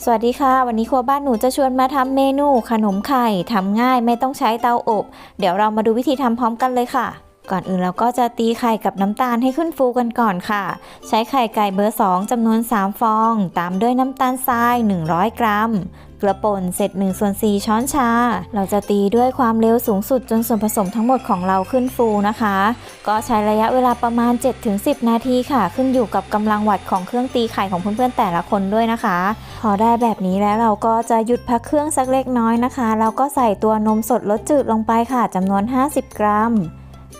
สวัสดีค่ะ วันนี้ครัวบ้านหนูจะชวนมาทำเมนูขนมไข่ทำง่ายไม่ต้องใช้เตาอบ เดี๋ยวเรามาดูวิธีทำพร้อมกันเลยค่ะ ก่อนอื่นเราก็จะตีไข่กับน้ำตาลให้ขึ้นฟูกันก่อนค่ะ ใช้ไข่ไก่เบอร์ 2จำนวน 3 ฟอง ตามด้วยน้ำตาลทราย 100 กรัมเกลือป่นเศษ1ส่วน4ช้อนชา เราจะตีด้วยความเร็วสูงสุดจนส่วนผสมทั้งหมดของเราขึ้นฟูนะคะ ก็ใช้ระยะเวลาประมาณ 7-10 นาทีค่ะ ขึ้นอยู่กับกำลังวัตของเครื่องตีไข่ของเพื่อนๆแต่ละคนด้วยนะคะ พอได้แบบนี้แล้วเราก็จะหยุดพักเครื่องสักเล็กน้อยนะคะ แล้วก็ใส่ตัวนมสดรสจืดลงไปค่ะจำนวน 50 กรัม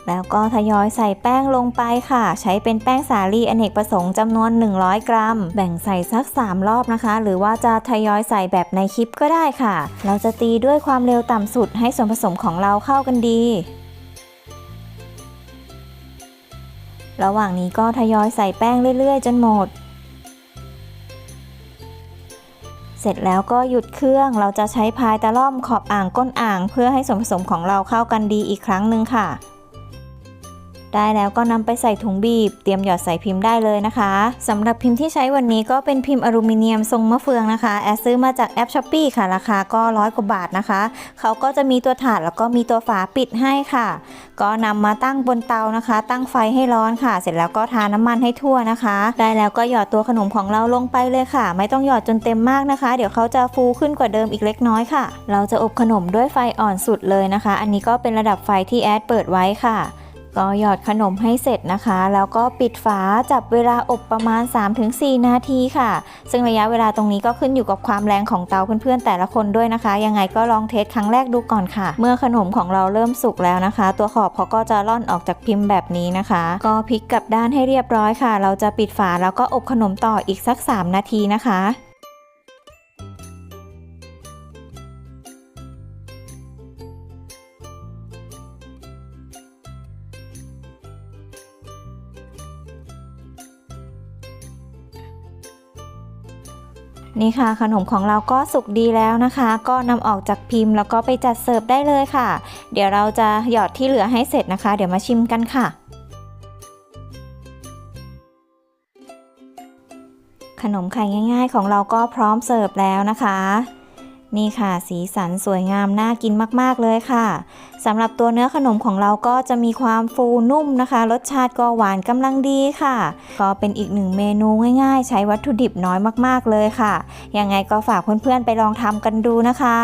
แล้วก็ทยอยใส่แป้งลงไปค่ะ ใช้เป็นแป้งสาลีอเนกประสงค์จำนวน 100 กรัม แบ่งใส่สัก 3 รอบนะคะ หรือว่าจะทยอยใส่แบบในคลิปก็ได้ค่ะ เราจะตีด้วยความเร็วต่ำสุดให้ส่วนผสมของเราเข้ากันดี ระหว่างนี้ก็ทยอยใส่แป้งเรื่อย ๆ จนหมด เสร็จแล้วก็หยุดเครื่อง เราจะใช้พายตะล่อมขอบอ่างก้นอ่าง เพื่อให้ส่วนผสมของเราเข้ากันดีอีกครั้งหนึ่งค่ะ ได้แล้วก็นำไปใส่ถุงบีบ เตรียมหยอดใส่พิมพ์ได้เลยนะคะสำหรับพิมพ์ที่ใช้วันนี้ก็เป็นพิมพ์อลูมิเนียมทรงมะเฟืองนะคะแอดซื้อมาจากแอปช้อปปีค่ะราคาก็ร้อยกว่าบาทนะคะเขาก็จะมีตัวถาดแล้วก็มีตัวฝาปิดให้ค่ะ ก็นำมาตั้งบนเตานะคะ ตั้งไฟให้ร้อนค่ะ เสร็จแล้วก็ทาน้ำมันให้ทั่วนะคะ ได้แล้วก็หยอดตัวขนมของเราลงไปเลยค่ะ ไม่ต้องหยอดจนเต็มมากนะคะ เดี๋ยวเขาจะฟูขึ้นกว่าเดิมอีกเล็กน้อยค่ะ เราจะอบขนมด้วยไฟอ่อนสุดเลยนะคะ อันนี้ก็เป็นระดับไฟที่แอดเปิดไว้ค่ะ ก็หยอดขนมให้เสร็จนะคะ แล้วก็ปิดฝาจับเวลาอบประมาณ 3-4 นาทีค่ะ ซึ่งระยะเวลาตรงนี้ก็ขึ้นอยู่กับความแรงของเตาเพื่อนๆแต่ละคนด้วยนะคะ ยังไงก็ลองเทสครั้งแรกดูก่อนค่ะ เมื่อขนมของเราเริ่มสุกแล้วนะคะ ตัวขอบเขาก็จะล่อนออกจากพิมพ์แบบนี้นะคะ ก็พลิกกลับด้านให้เรียบร้อยค่ะ เราจะปิดฝาแล้วก็อบขนมต่ออีกสัก 3 นาทีนะคะ นี่ค่ะขนมของเราก็สุกดีแล้วนะคะ ก็นำออกจากพิมพ์แล้วก็ไปจัดเสิร์ฟได้เลยค่ะ เดี๋ยวเราจะหยอดที่เหลือให้เสร็จนะคะ เดี๋ยวมาชิมกันค่ะ ขนมไข่ง่าย ๆ ของเราก็พร้อมเสิร์ฟแล้วนะคะ นี่ค่ะ สีสันสวยงามน่ากินมาก ๆ เลยค่ะสำหรับตัวเนื้อขนมของเราก็จะมีความฟูนุ่มนะคะ รสชาติก็หวานกำลังดีค่ะ ก็เป็นอีกหนึ่งเมนูง่าย ๆ ใช้วัตถุดิบน้อยมาก ๆ เลยค่ะยังไงก็ฝากเพื่อนๆไปลองทำกันดูนะคะ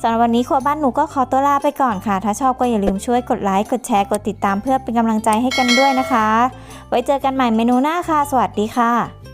สำหรับวันนี้ครัวบ้านหนูก็ขอตัวลาไปก่อนค่ะ ถ้าชอบก็อย่าลืมช่วยกดไลค์กดแชร์กดติดตามเพื่อเป็นกำลังใจให้กันด้วยนะคะ ไว้เจอกันใหม่เมนูหน้าค่ะ สวัสดีค่ะ